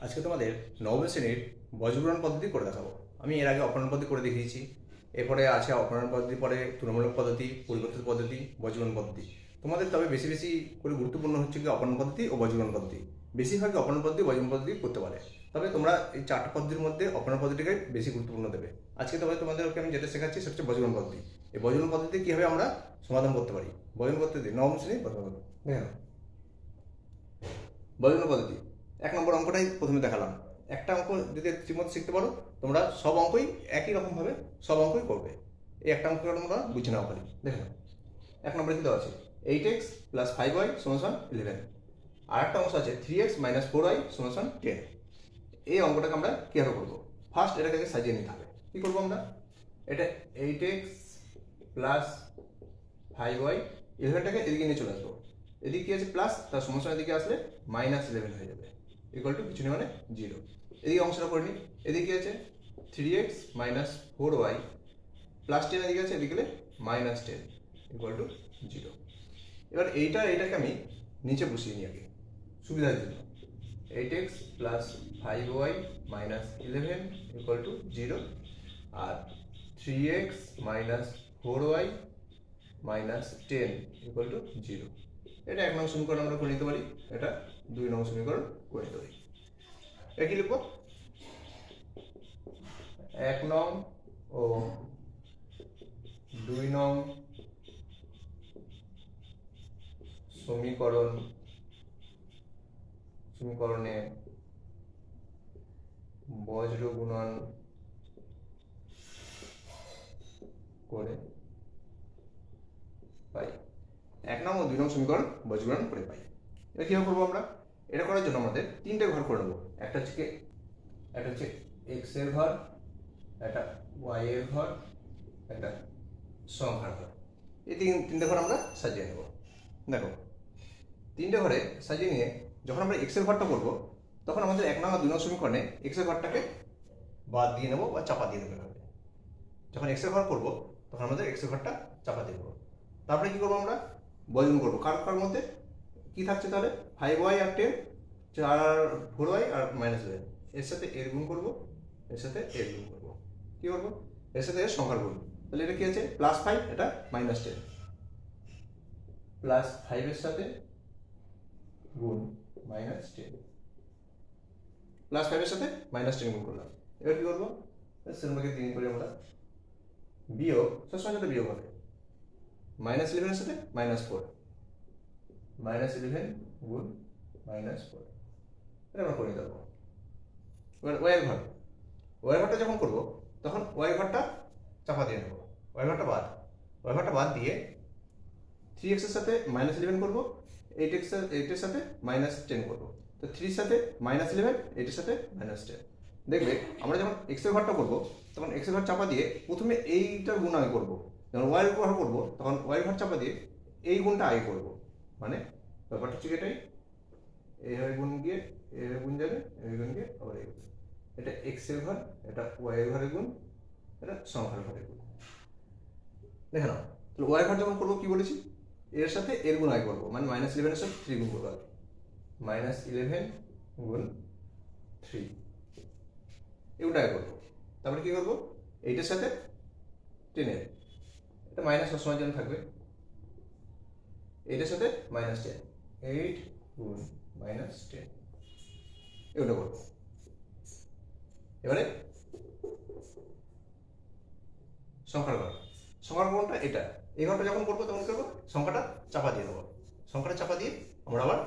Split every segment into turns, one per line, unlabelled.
আজকে তোমাদের নবম শ্রেণির বজ্রগ্রহণ পদ্ধতি করে দেখাবো। আমি এর আগে অপহরণ পদ্ধতি করে দেখিয়েছি। এরপরে আছে অপহরণ পদ্ধতি পরে তুলনামূলক পদ্ধতি পরিবর্তিত পদ্ধতি বজ্রগ্রহণ পদ্ধতি। তোমাদের তবে বেশি বেশি করে গুরুত্বপূর্ণ হচ্ছে কি অপহরণ পদ্ধতি ও বজ্রগ্রহণ পদ্ধতি। বেশিরভাগই অপহরণ পদ্ধতি বজ্রগ্রহণ পদ্ধতি করতে পারে। তবে তোমরা এই চারটা পদ্ধতির মধ্যে অপহরণ পদ্ধতিটাকে বেশি গুরুত্বপূর্ণ দেবে। আজকে তবে তোমাদেরকে আমি যেটা শেখাচ্ছি সেটা হচ্ছে বজ্রগ্রহণ পদ্ধতি। এই বজ্রগ্রহণ পদ্ধতি কীভাবে আমরা সমাধান করতে পারি? বজ্রগ্রহণ পদ্ধতি নবম শ্রেণি বজ্রগ্রহণ পদ্ধতি। দেখে নাও। বজ্রগ্রহণ পদ্ধতি। এক নম্বর অঙ্কটাই প্রথমে দেখালাম। একটা অঙ্ক যদি ঠিকমতো শিখতে পারো, তোমরা সব অঙ্কই একই রকমভাবে সব অঙ্কই করবে। এই একটা অঙ্ক তোমরা বুঝে নাও পারি দেখে এক নম্বরে কি দেওয়া আছে? Eight x plus five y সমান ইলেভেন আর একটা অংশ আছে three x minus four y সমান টেন এই অঙ্কটাকে আমরা কীভাবে করব? ফার্স্ট এটাকে সাজিয়ে নিতে হবে। কী করব আমরা? এটা eight x plus five y ইলেভেনটাকে এদিকে নিয়ে চলে আসব। এদিকে আছে? প্লাস তার সমস্যা এদিকে আসলে মাইনাস ইলেভেন হয়ে যাবে। ইকুয়াল টু কিছু নেই মানে জিরো এদিকে অংশটা করে নিই এদিকে আছে? Three x minus four y plus ten এদিকে আছে, এদিকে minus ten equal to zero এবার এইটা, এইটাকে আমি নিচে বসিয়ে নিই আগে। সুবিধার জন্য। Eight x plus five y minus eleven equal to zero R three x minus four y minus ten equal to zero এটা এক নং সমীকরণ আমরা করে নিতে পারি। এটা দুই নং সমীকরণ করে পারি এটা কি লিখব? এক নং ও দুই নং সমীকরণ, সমীকরণে বজ্র গুণন করে পাই। এক নং ও দুই নং সমীকরণ বজ্রগুণন করে পাই। এটা কীভাবে করব আমরা? এটা করার জন্য আমাদের তিনটে ঘর করে নেব। একটা হচ্ছে একটা হচ্ছে এক্সের ঘর, একটা ওয়াই এর ঘর, একটা সংখ্যার ঘর। এই তিন, তিনটে ঘর আমরা সাজিয়ে নেব। দেখো, তিনটে ঘরে সাজিয়ে নিয়ে যখন আমরা এক্সের ঘরটা করব, তখন আমাদের এক নং আর দুই নং সমীকরণে এক্সের ঘরটাকে বাদ দিয়ে নেব বা চাপা দিয়ে দেবো এভাবে। যখন এক্সের ঘর করব, তখন আমাদের এক্সের ঘরটা চাপা দিয়ে দেবো তারপরে কী করব আমরা? বয়জন করব। কার কার মধ্যে? কি থাকছে তাহলে? ফাইভ ওয়াই আর টেন চার ফোর ওয়াই আর মাইনাস ওয়াই এর সাথে এর গুণ করব, এর সাথে এর গুণ করব। কি করব? এর সাথে এর সংখ্যার গুণ। তাহলে এটা কি আছে? প্লাস ফাইভ এটা মাইনাস টেন প্লাস ফাইভের সাথে গুণ মাইনাস টেন প্লাস ফাইভের সাথে মাইনাস টেন গুণ করলাম। এবার কি করব? সেরকমকে তিন করি আমরা বিয়োগ সবসময় সাথে বিয়োগ হবে। মাইনাস ইলেভেনের সাথে মাইনাস ফোর মাইনাস ইলেভেন গুণ মাইনাস ফোর এটা আমরা করে দেবো এবার ওয়াই ঘর। ওয়াই ঘরটা যখন করব, তখন ওয়াই ঘরটা চাপা দিয়ে নেব। ওয়াই ঘরটা বাদ। ওয়াই ঘরটা বাদ দিয়ে থ্রি এক্সের সাথে মাইনাস ইলেভেন করব এইট এক্স এইটের সাথে মাইনাস টেন করব। তো থ্রির সাথে মাইনাস ইলেভেন এইটের সাথে মাইনাস টেন দেখবে, আমরা যখন এক্সের ঘরটা করব, তখন এক্সের ঘর চাপা দিয়ে প্রথমে এইটার গুণ আগে করব। যখন ওয়াইয়ের ঘর করব, তখন ওয়াই ঘর চাপা দিয়ে এই গুণটা আগে করব। মানে ব্যাপারটা হচ্ছে এটাই? এইভাবে গুণ গিয়ে, এইভাবে গুণ যাবে এই গুণ গিয়ে আবার এই। এটা এক্সের ঘর, এটা ওয়াই ঘরের গুণ, এটা সংখ্যার ঘরের গুণ। দেখে নাও, তাহলে ওয়াই ঘর যখন করব কি বলেছি? এর সাথে এর গুণ আগে করব মানে মাইনাস ইলেভেনের সাথে থ্রি গুণ করব মাইনাস ইলেভেন গুণ থ্রি এগুলো আগে করব। তারপরে কি করব? এইটার সাথে টেনের এটা মাইনাস সবসময় জন্য থাকবে। এইটার সাথে মাইনাস টেন এইট গুণ মাইনাস টেন এগুলো করব এবারে সংখ্যার ঘর সংখ্যার ঘরটা এটা। এই ঘরটা যখন করব তখন করব? সংখ্যাটা চাপা দিয়ে দেবো। সংখ্যাটা চাপা দিয়ে আমরা আবার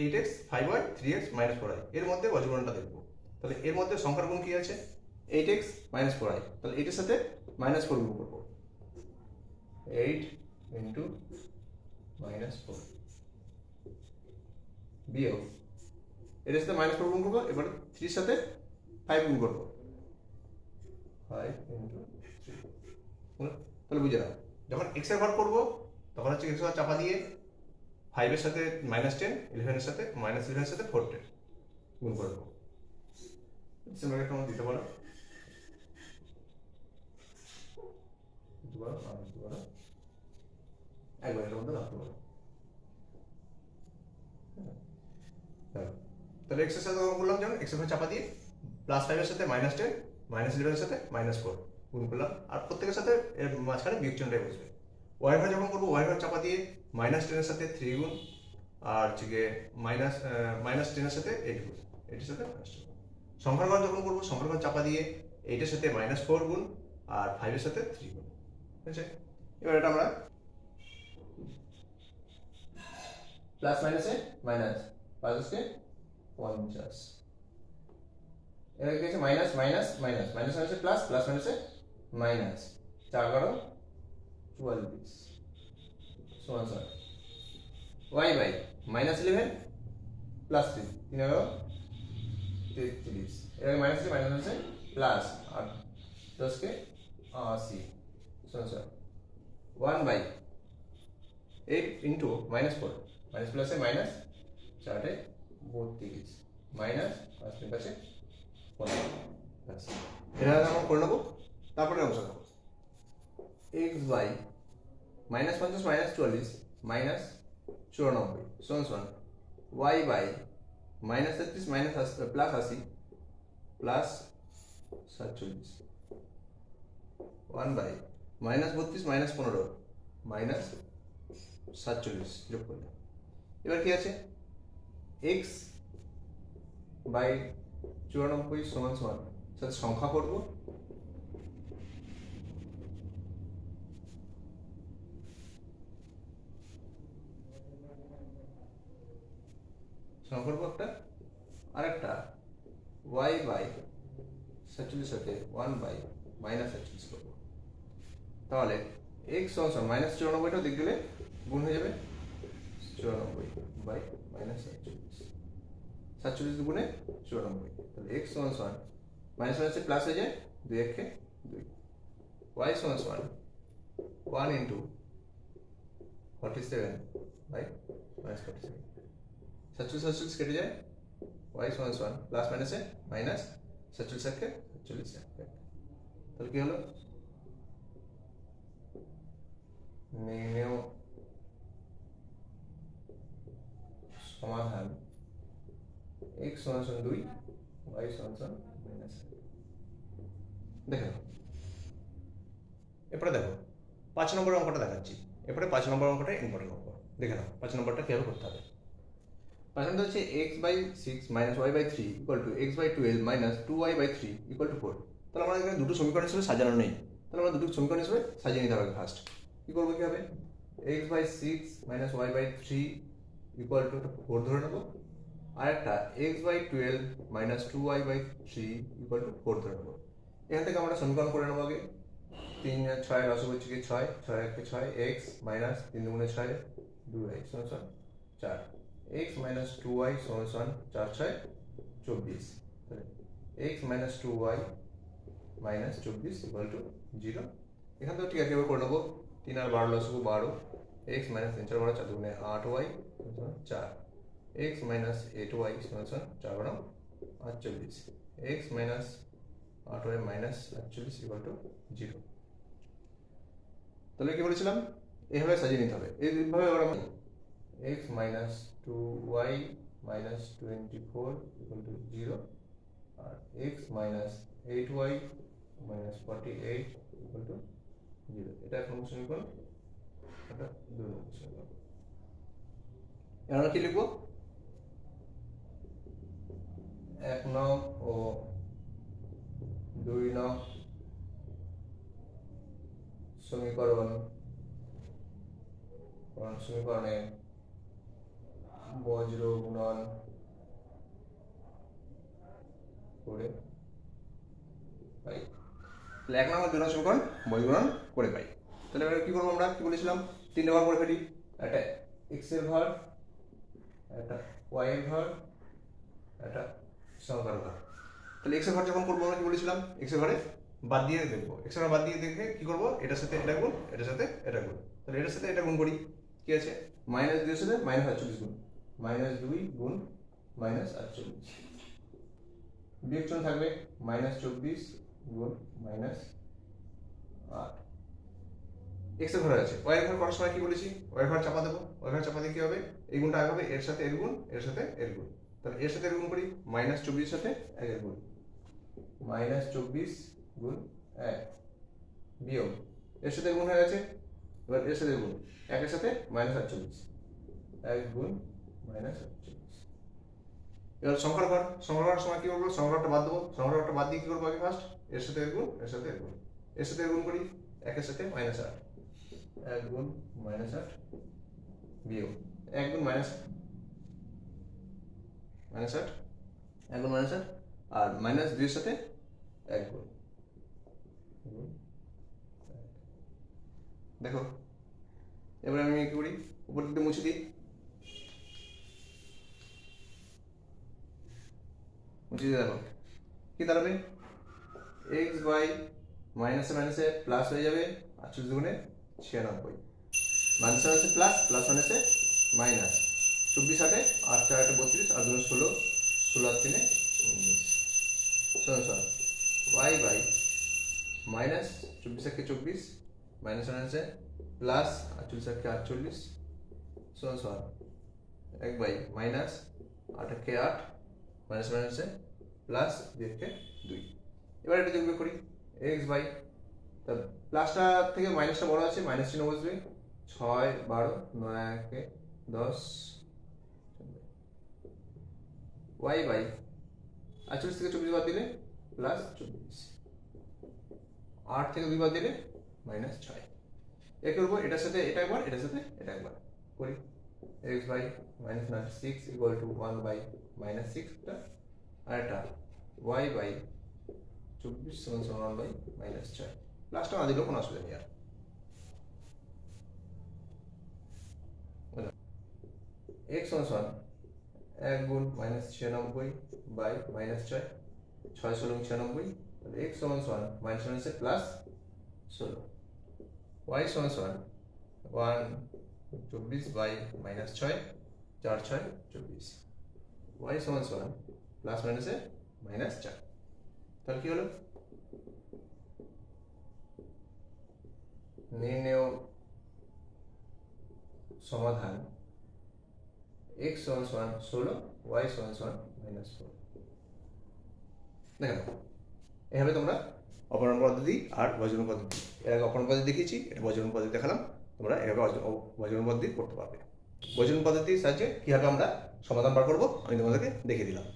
eight x five y three x minus four এর মধ্যে বজ্রগণটা দেখব। তাহলে এর মধ্যে সংখ্যার গুণ কি আছে? এইট এক্স মাইনাস ফোর তাহলে এইটের সাথে মাইনাস ফোর গুণ করব। Eight into minus four. বিয়োগ। এটার সাথে মাইনাস ফোর গুণ করব, এবার থ্রির সাথে ফাইভ গুণ করব। ফাইভ ইন্টু তাহলে বুঝে নাও, যখন এক্সের ঘর করব, তখন হচ্ছে এক্স চাপা দিয়ে ফাইভের সাথে মাইনাস টেন ইলেভেনের সাথে মাইনাস ইলেভেনের সাথে ফোর টেন গুণ করে দেবো দিতে পারো। দিতে দিতে পারো একবার এটার মধ্যে রাখতে পারো হ্যাঁ। তাহলে এক্সের সাথে করলাম যেমন এক্সের চাপা দিয়ে প্লাস ফাইভের সাথে মাইনাস টেন মাইনাস ইলেভেনের সাথে মাইনাস ফোর গুণ করলাম। আর প্রত্যেকের সাথে এর মাঝখানে বিয়োগ চিহ্নটাই বসবে। ওয়াই ঘর যখন করব ওয়াই ঘর চাপা দিয়ে মাইনাস টেনের সাথে থ্রি গুণ, আর হচ্ছে গিয়ে মাইনাস মাইনাস টেনের সাথে এইট গুণ এইটের সাথে মাইনাস টেন সংখ্যার ঘর যখন করব, সংখ্যার ঘর চাপা দিয়ে এইটের সাথে মাইনাস ফোর গুণ, আর ফাইভের সাথে থ্রি গুণ। ঠিক আছে? এবার এটা আমরা প্লাস মাইনাসে মাইনাস পাঁচকে পঞ্চাশ এবার কি আছে মাইনাস মাইনাস মাইনাস মাইনাস মাইনাসে প্লাস প্লাস মাইনাসে মাইনাস চার এগারো চুয়াল্লিশ সমান সমান y by minus eleven plus three তিন এগারো তেত্রিশ এবার মাইনাস আছে মাইনাস আছে প্লাস আর দশকে আশি সমান সমান one by eight into minus four minus প্লাসে মাইনাস চারটে বত্রিশ। মাইনাস পাঁচ তিন পাঁচে এটা আমরা করে নেব? তারপরে অংশ এক্স বাই মাইনাস পঞ্চাশ মাইনাস চুয়াল্লিশ মাইনাস চুরানব্বই। শোন শোন। ওয়াই বাই মাইনাস তেত্রিশ মাইনাস প্লাস আশি, প্লাস সাতচল্লিশ। ওয়ান বাই মাইনাস বত্রিশ মাইনাস পনেরো মাইনাস সাতচল্লিশ যোগ করলে এবার কি আছে? এক্স বাই চুরানব্বই সমান সমান। সাথে সংখ্যা করব। সংখ্যা করব একটা। আরেকটা। ওয়াই বাই সাতচল্লিশ সাথে ওয়ান বাই মাইনাস সাতচল্লিশ করব। তাহলে এক্স সমান মাইনাস চুরানব্বইটাও দিক গেলে গুণ হয়ে যাবে। চুরানব্বই বাই মাইনাস সাতচল্লিশ সাতচল্লিশ গুণে চুরানব্বই তাহলে এক্স সমান সমান মাইনাস মাইনাসে প্লাস হয়ে যায় দুই একে দুই ওয়াই সমান সমান one into forty seven by minus forty seven সাতচল্লিশ সাতচল্লিশ কেটে যায় ওয়াই সমান সমান প্লাস মাইনাসে মাইনাস সাতচল্লিশ একে সাতচল্লিশ এক তাহলে কি হলো নির্ণেয় সমাধান x সমান সমান দুই y সমান সমান মাইনাস দেখো এরপরে দেখো, পাঁচ নম্বর অঙ্কটা দেখাচ্ছি। এরপরে পাঁচ নম্বর অঙ্কটা ইম্পর্টেন্ট অঙ্ক। দেখে নাও, পাঁচ নম্বরটা কীভাবে করতে হবে। পাঁচ নম্বর হচ্ছে x by six minus y by three equal to x by twelve minus two y by three equal to four তাহলে আমরা এখানে দুটো সমীকরণ হিসেবে সাজানো নেই। তাহলে আমরা দুটো সমীকরণ হিসেবে সাজিয়ে নিতে হবে ফার্স্ট কী করব কী হবে x by six minus y by three equal to four ধরে নেব। আর একটা x by twelve minus two y by three equal to four ধরে নেব। এখান থেকে আমরা সমীকরণ করে নেব আগে। তিন ছয় রসগ হচ্ছে কি ছয়? ছয় একে ছয় এক্স মাইনাস তিন দুগুণে ছয় দু ওয়াই সমান চার। এক্স মাইনাস টু ওয়াই সমান সমান চার, ছয়, চব্বিশ। X minus two y minus চব্বিশ ইকুয়াল টু জিরো এখান থেকে ঠিক আছে, এবার করে নেব। তিন আর বারো লসগু বারো। এক্স মাইনাস তিন চার বারো, চার দুগুণে আট ওয়াই চার। ওয়াই সমান সমান চার বারো আটচল্লিশ এক্স মাইনাস আট ওয়াই মাইনাস আটচল্লিশ ইকুয়াল টু জিরো তাহলে কি বলেছিলাম এইভাবে সাজিয়ে নিতে হবে এইভাবে আমরা two y minus twenty four equal to zero R x minus eight y minus forty eight equal to zero এটা এক নম্বর সমীকরণ এটা দুই নম্বর সমীকরণ এবার কি লিখব এক নং ও দুই নং সমীকরণ সমীকরণে বজ্র গুণন করে পাই? তাহলে এক নম্বর নম্বর সমীকরণ, বজ্র গুণন করে পাই। তাহলে এবার কি করব আমরা? কি বলেছিলাম? তিনটে ঘর করে ফেলি। একটা এক্সের ঘর একটা ওয়াই এর ঘর একটা সংখ্যার ঘর তাহলে এক্সের ঘর যখন করব আমরা কি বলেছিলাম? এক্সের ঘরে বাদ দিয়ে দেখব। এক্সের ঘর বাদ দিয়ে দেখে কি করব? এটার সাথে এটা গুণ, এটার সাথে এটা গুণ। তাহলে এটার সাথে এটা গুণ করি। কি আছে? মাইনাস দুইয়ের সাথে মাইনাস আটচল্লিশ গুণ। মাইনাস দুই গুণ মাইনাস আটচল্লিশ। বিয়োগ চিহ্ন থাকবে মাইনাস চব্বিশ গুণ মাইনাস আট। এক্সের ঘরে আছে। ওয়াই ঘর করার সময় কি বলেছি? ওয়াই ঘর চাপা দেবো। ওয়াই ঘর চাপা দিয়ে কি হবে? এই গুণটা আগে হবে এর সাথে এর গুণ, এর সাথে এর গুণ। তাহলে এর সাথে গুণ করি মাইনাস চব্বিশের সাথে একের গুণ। মাইনাস চব্বিশ গুণ এক বিয়োগ। এর সাথে গুণ হয়ে গেছে, এবার এর সাথে গুণ। একের সাথে মাইনাস আটচল্লিশ। এক গুণ মাইনাস আটচল্লিশ। এবার সংখ্যার ঘর। সংখ্যার ঘরের সময় কি করব সংখ্যাটা বাদ দেবো। সংখ্যার ঘরটা বাদ দিয়ে কি করব আগে ফার্স্ট এর সাথে এর গুণ, এর সাথে গুণ। এর সাথে গুণ করি, একের সাথে মাইনাস আট। এক গুণ মাইনাস আট বিয়োগ। এক গুণ মাইনাস মাইনাস আট এক গুণ মাইনাস আট আর মাইনাস দুইয়ের সাথে এক গুণ। গুণ দেখো, এবার আমি কি করি? উপর দিকে মুছে দিই। মুছে দিয়ে দেখো, কি দাঁড়াবে? এক্স ওয়াই মাইনাসে মাইনাসে প্লাস হয়ে যাবে আটচল্লিশ দুগুণে ছিয়ানব্বই। মাইনাসে মাইনাসে প্লাস প্লাস মাইনাসে মাইনাস চব্বিশ আটে, আট চার আটে, বত্রিশ আর দুগুণে ষোলো ষোলো আর তিনে উনিশ। শোনো শোনো। ওয়াই বাই মাইনাস চব্বিশ একে চব্বিশ মাইনাস মাইনাসে প্লাস আটচল্লিশ একে আটচল্লিশ। শোনো শোনো। এক বাই মাইনাস আট একে আট মাইনাস মাইনাসে প্লাস দুই একে দুই। এবার এটা যোগ করি। এক্স বাই তা প্লাসটা থেকে মাইনাসটা বড় আছে মাইনাস চিহ্ন বসবে। ছয়, বারো, নয় একে, দশ ওয়াই বাই আটচল্লিশ থেকে চব্বিশ বাদ দিলে প্লাস চব্বিশ। আট থেকে দুই বাদ দিলে মাইনাস ছয়। এ করব এটার সাথে এটা একবার, এটার সাথে এটা একবার করি। X by minus nine six equal to one by minus সিক্সটা আর এটা ওয়াই বাই চব্বিশ সমান সমান ওয়ান বাই মাইনাস ছয়। লাস্টটা না দিলেও কোনো অসুবিধা নেই আর। এক্স সমান সমান এক গুণ মাইনাস ছিয়ানব্বই বাই মাইনাস ছয় ছয় ষোলো ছিয়ানব্বই এক্স সমান সমান মাইনাস মাইনাসে প্লাস ষোলো। ওয়াই সমান সমান ওয়ান চব্বিশ বাই মাইনাস ছয়, চার ছয় চব্বিশ। ওয়াই সমান সমান প্লাস মাইনাসে মাইনাস চার। তাহলে কি হলো? নির্ণেয় সমাধান এক্স সমান সমান ষোলো ওয়াই সমান সমান মাইনাস ফোর দেখো, এভাবে তোমরা অপরণ পদ্ধতি আর বজ্রণ পদ্ধতি, এর আগে অপরণ পদ্ধতি দেখিয়েছি, এটা বজ্রণ পদ্ধতি দেখালাম, তোমরা এভাবে বজ্রণ পদ্ধতি করতে পারবে। বজ্রণ পদ্ধতির সাহায্যে কীভাবে আমরা সমাধান বার করব, আমি তোমাদেরকে দেখিয়ে দিলাম।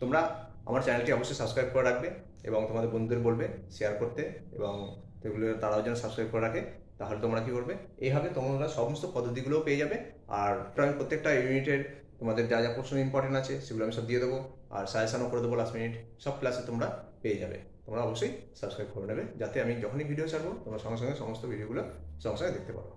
তোমরা আমার চ্যানেলটি অবশ্যই সাবস্ক্রাইব করে রাখবে এবং তোমাদের বন্ধুদের বলবে শেয়ার করতে এবং সেগুলো তারাও যেন সাবস্ক্রাইব করে রাখে। তাহলে তোমরা কি করবে? এইভাবে তোমরা সমস্ত পদ্ধতিগুলোও পেয়ে যাবে। আর আমি প্রত্যেকটা ইউনিটের তোমাদের যা যা প্রশ্ন ইম্পর্টেন্ট আছে, সেগুলো আমি সব দিয়ে দেবো। আর সাজেশনও করে দেবো লাস্ট মিনিট সব ক্লাসে তোমরা পেয়ে যাবে। তোমরা অবশ্যই সাবস্ক্রাইব করে নেবে, যাতে আমি যখনই ভিডিও ছাড়বো, তোমরা সঙ্গে সঙ্গে সমস্ত ভিডিওগুলো সঙ্গে সঙ্গে দেখতে পারো।